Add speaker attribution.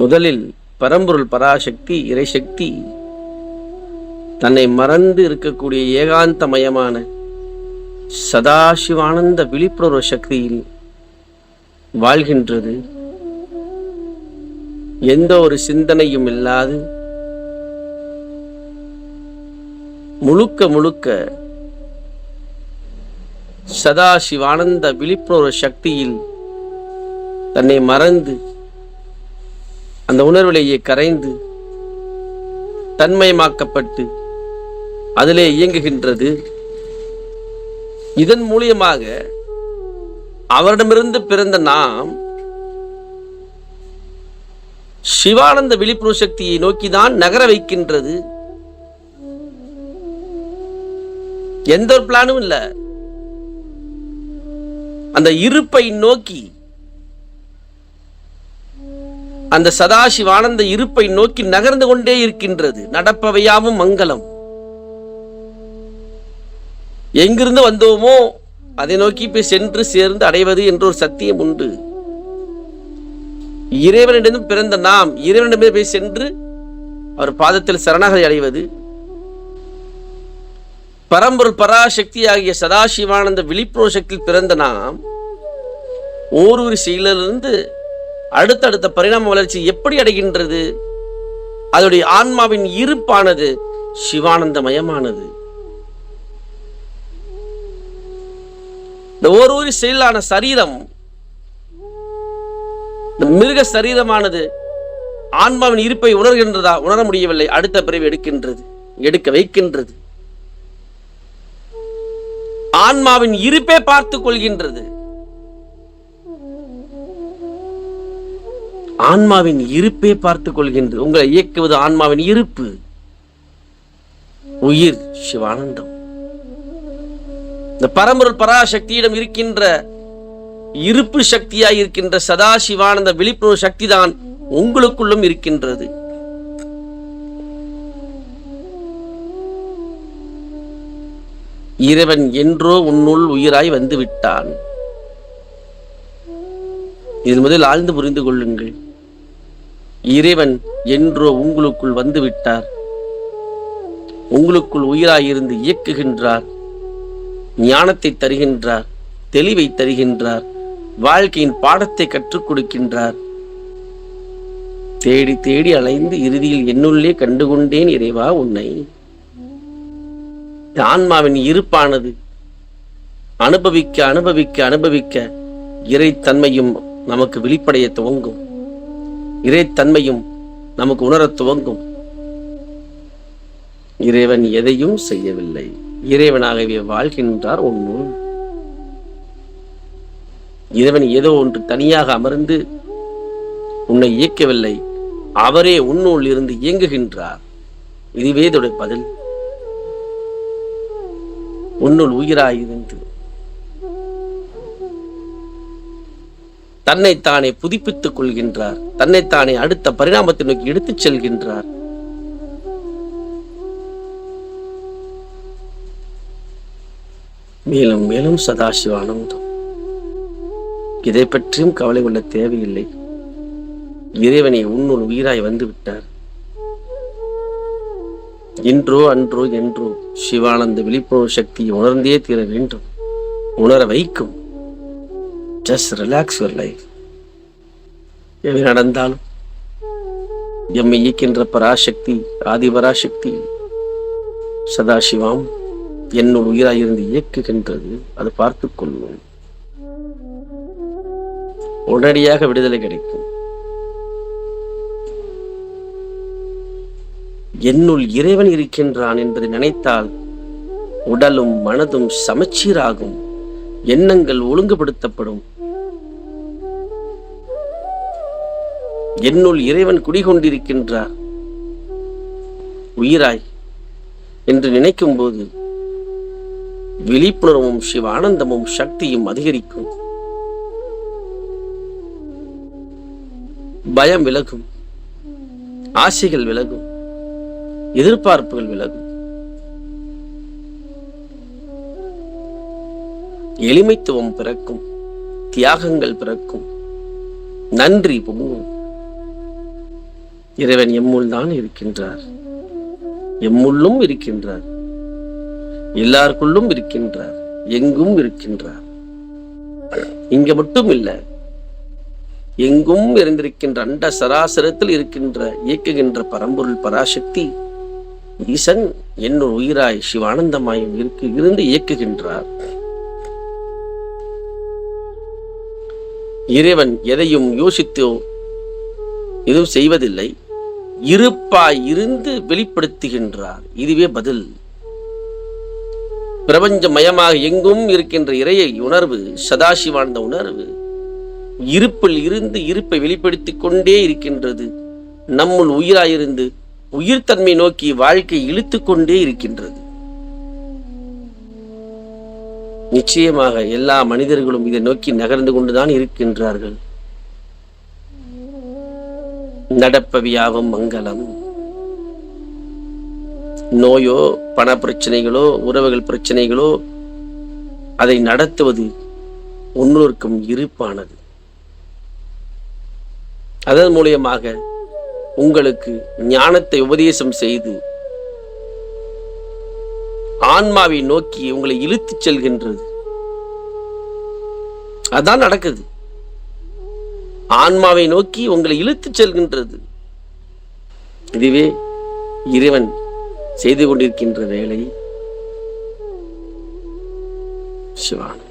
Speaker 1: முதலில் பரம்பொருள் பராசக்தி இறைசக்தி தன்னை மறந்து இருக்கக்கூடிய ஏகாந்தமயமான சதாசிவானந்த விழிப்புணர்வு சக்தியில் வாழ்கின்றது. எந்த ஒரு சிந்தனையும் இல்லாது முழுக்க முழுக்க சதாசிவானந்த விழிப்புணர்வு சக்தியில் தன்னை மறந்து அந்த உணர்விலேயே கரைந்து தன்மயமாக்கப்பட்டு அதிலே இயங்குகின்றது. இதன் மூலியமாக அவரிடமிருந்து பிறந்த நாம் சிவானந்த விழிப்புணர்வு சக்தியை நோக்கிதான் நகர வைக்கின்றது. எந்த ஒரு பிளானும் இல்லை. அந்த இருப்பை நோக்கி அந்த சதாசிவானந்த இருப்பை நோக்கி நகர்ந்து கொண்டே இருக்கின்றது. நடப்பவையாவும் மங்களம். எங்கிருந்து வந்தோமோ அதை நோக்கி போய் சென்று சேர்ந்து அடைவது என்ற ஒரு சத்தியம் உண்டு. இறைவனிடம் பிறந்த நாம் இறைவனிடமே போய் சென்று அவர் பாதத்தில் சரணாகதி அடைவது. பரம்பொருள் பராசக்தி ஆகிய சதாசிவானந்த விழிப்புணர்வு சக்தியில் பிறந்த நாம் ஓரொரு செயலிலிருந்து அடுத்தடுத்த பரிணாம வளர்ச்சி எப்படி அடைகின்றது? அதோடைய ஆன்மாவின் இருப்பானது சிவானந்தமயமானது. இந்த ஓரூரி செயலான சரீரம் இந்த மிருக சரீரமானது ஆன்மாவின் இருப்பை உணர்கின்றதா? உணர முடியவில்லை. அடுத்த பிரிவு எடுக்கின்றது எடுக்க வைக்கின்றது. ஆன்மாவின் இருப்பே பார்த்துக் கொள்கின்றது. ஆன்மாவின் இருப்பே பார்த்துக் கொள்கின்றது. உங்களை இயக்குவது ஆன்மாவின் இருப்பு. உயிர் சிவானந்தம். இந்த பரம்பொருள் பராசக்தியிடம் இருக்கின்ற இருப்பு சக்தியாய் இருக்கின்ற சதா சிவானந்த விழிப்புணர்வு சக்தி தான் உங்களுக்குள்ளும் இருக்கின்றது. இறைவன் என்றோ உன்னுள் உயிராய் வந்து விட்டான் இது முதல் ஆழ்ந்து புரிந்து கொள்ளுங்கள். இறைவன் என்றோ உங்களுக்குள் வந்துவிட்டார். உங்களுக்குள் உயிராயிருந்து இயக்குகின்றார். ஞானத்தை தருகின்றார் தெளிவை தருகின்றார் வாழ்க்கையின் பாடத்தை கற்றுக் கொடுக்கின்றார். தேடி தேடி அலைந்து இறுதியில் என்னுள்ளே கண்டுகொண்டேன் இறைவா உன்னை. ஆன்மாவின் இருப்பானது அனுபவிக்க அனுபவிக்க அனுபவிக்க இறைத்தன்மையும் நமக்கு வெளிப்படைய துவங்கும். இறைத்தன்மையும் நமக்கு உணரத் துவங்கும். இறைவன் எதையும் செய்யவில்லை. இறைவனாகவே வாழ்கின்றார் உன்னுள் இறைவன் ஏதோ ஒன்று தனியாக அமர்ந்து உன்னை இயக்கவில்லை. அவரே உன்னுள் இருந்து இயங்குகின்றார். இதுவே இதோட பதில். உன்னுள் உயிராயிருந்து தன்னைத்தானே புதுப்பித்துக் கொள்கின்றார். தன்னைத்தானே அடுத்த பரிணாமத்தை நோக்கி எடுத்துச் செல்கின்றார். மேலும் மேலும் சதாசிவானந்தம் இதை பற்றியும் கவலை கொள்ள தேவையில்லை. இறைவனை உன்னுள் உயிராய் வந்து விட்டார் இன்றோ அன்றோ என்றோ சிவானந்த விழிப்புணர்வு சக்தியை உணர்ந்தே தீர வேண்டும். உணர வைக்கும். ஜஸ்ட் ரிலாக்ஸ் யுவர் லைஃப் எவை நடந்தாலும் எம்மை இயக்கின்ற பராசக்தி ஆதிபராசக்தி சதாசிவாம் என்னுள் உயிராயிருந்து இயக்குகின்றது. அது பார்த்து கொள்வோம் உடனடியாக விடுதலை கிடைக்கும். என்னுள் இறைவன் இருக்கின்றான் என்பதை நினைத்தால் உடலும் மனதும் சமச்சீராகும். எண்ணங்கள் ஒழுங்குபடுத்தப்படும். என்னுள் இறைவன் குடிகொண்டிருக்கின்றார். உயிராய் என்று நினைக்கும் போது விழிப்புணர்வும் சிவ ஆனந்தமும் சக்தியும் அதிகரிக்கும். பயம் விலகும் ஆசைகள் விலகும் எதிர்பார்ப்புகள் விலகும். எளிமைத்துவம் பிறக்கும் தியாகங்கள் பிறக்கும் நன்றி பொங்கும். இறைவன் எம்முள் தான் இருக்கின்றார். எம்முள்ளும் இருக்கின்றார். எல்லாருக்குள்ளும் இருக்கின்றார். எங்கும் இருக்கின்றார். இங்க மட்டும் இல்லை எங்கும் இருந்திருக்கின்ற அண்ட சராசரத்தில் இருக்கின்ற இயக்குகின்ற பரம்பொருள் பராசக்தி ஈசன் என்னுள் உயிராய் சிவானந்தமாயும் இருக்கு இருந்து இயக்குகின்றார். இறைவன் எதையும் யோசித்தோ எதுவும் செய்வதில்லை. இருப்பாய் இருந்து வெளிப்படுத்துகின்றார். இதுவே பதில். பிரபஞ்சமயமாக எங்கும் இருக்கின்ற இறையை உணர்வு சதாசிவானந்த உணர்வு இருப்பில் இருந்து இருப்பை வெளிப்படுத்திக் கொண்டே இருக்கின்றது. நம்முள் உயிராயிருந்து உயிர்த்தன்மை நோக்கி வாழ்க்கை இழுத்து கொண்டே இருக்கின்றது. நிச்சயமாக எல்லா மனிதர்களும் இதை நோக்கி நகர்ந்து கொண்டுதான் இருக்கின்றார்கள். நடப்பவியாவும் மங்களம். நோயோ பண பிரச்சனைகளோ உறவுகள் பிரச்சனைகளோ அதை நடத்துவது முன்னோருக்கும் இருப்பானது. அதன் மூலியமாக உங்களுக்கு ஞானத்தை உபதேசம் செய்து ஆன்மாவை நோக்கி உங்களை இழுத்துச் செல்கின்றது. அதான் நடக்குது. ஆன்மாவை நோக்கி உங்களை இழுத்துச் செல்கின்றது. இதுவே இறைவன் செய்து கொண்டிருக்கின்ற வேலை. சிவான்